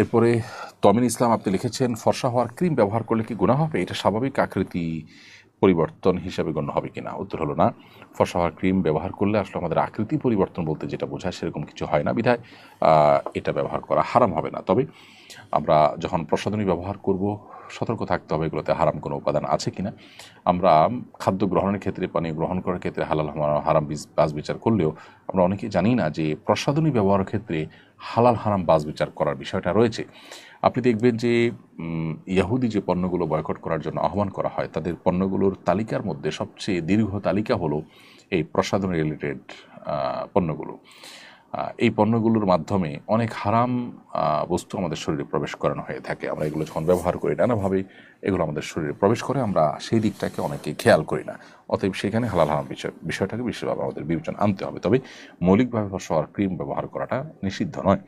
এরপরে তমিন ইসলাম আপনি লিখেছেন, ফর্সা হওয়ার ক্রিম ব্যবহার করলে কি গুণা হবে? এটা স্বাভাবিক আকৃতি পরিবর্তন হিসাবে গণ্য হবে কিনা? উত্তর হলো না। ফর্সা হওয়ার ক্রিম ব্যবহার করলে আসলে আমাদের আকৃতি পরিবর্তন বলতে যেটা বোঝায় সেরকম কিছু হয় না। বিধায় এটা ব্যবহার করা হারাম হবে না। তবে আমরা যখন প্রসাধনী ব্যবহার করব সতর্ক থাকতে হবে এগুলোতে হারাম কোনো উপাদান আছে কিনা। আমরা খাদ্য গ্রহণের ক্ষেত্রে, পানীয় গ্রহণ করার ক্ষেত্রে হালাল হারাম- বাজ বিচার করলেও আমরা অনেকেই জানি না যে প্রসাধনী ব্যবহারের ক্ষেত্রে হালাল, হারাম বাস বিচার করার বিষয়টা রয়েছে। আপনি দেখবেন যে ইয়াহুদি যে পণ্যগুলো বয়কট করার জন্য আহ্বান করা হয়, তাদের পণ্যগুলোর তালিকার মধ্যে সবচেয়ে দীর্ঘ তালিকা হলো এই প্রসাধনী রিলেটেড পণ্যগুলো। এই পণ্যগুলোর মাধ্যমে অনেক হারাম বস্তু আমাদের শরীরে প্রবেশ করানো হয়ে থাকে। আমরা এগুলো যখন ব্যবহার করি নানাভাবে এগুলো আমাদের শরীরে প্রবেশ করে, আমরা সেই দিকটাকে অনেকে খেয়াল করি না। অতএব সেখানে হালাল হারাম বিষয় বিষয়টাকে বিশেষভাবে আমাদের বিবেচনা আনতে হবে। তবে মৌলিকভাবে ফসল ক্রিম ব্যবহার করাটা নিষিদ্ধ নয়।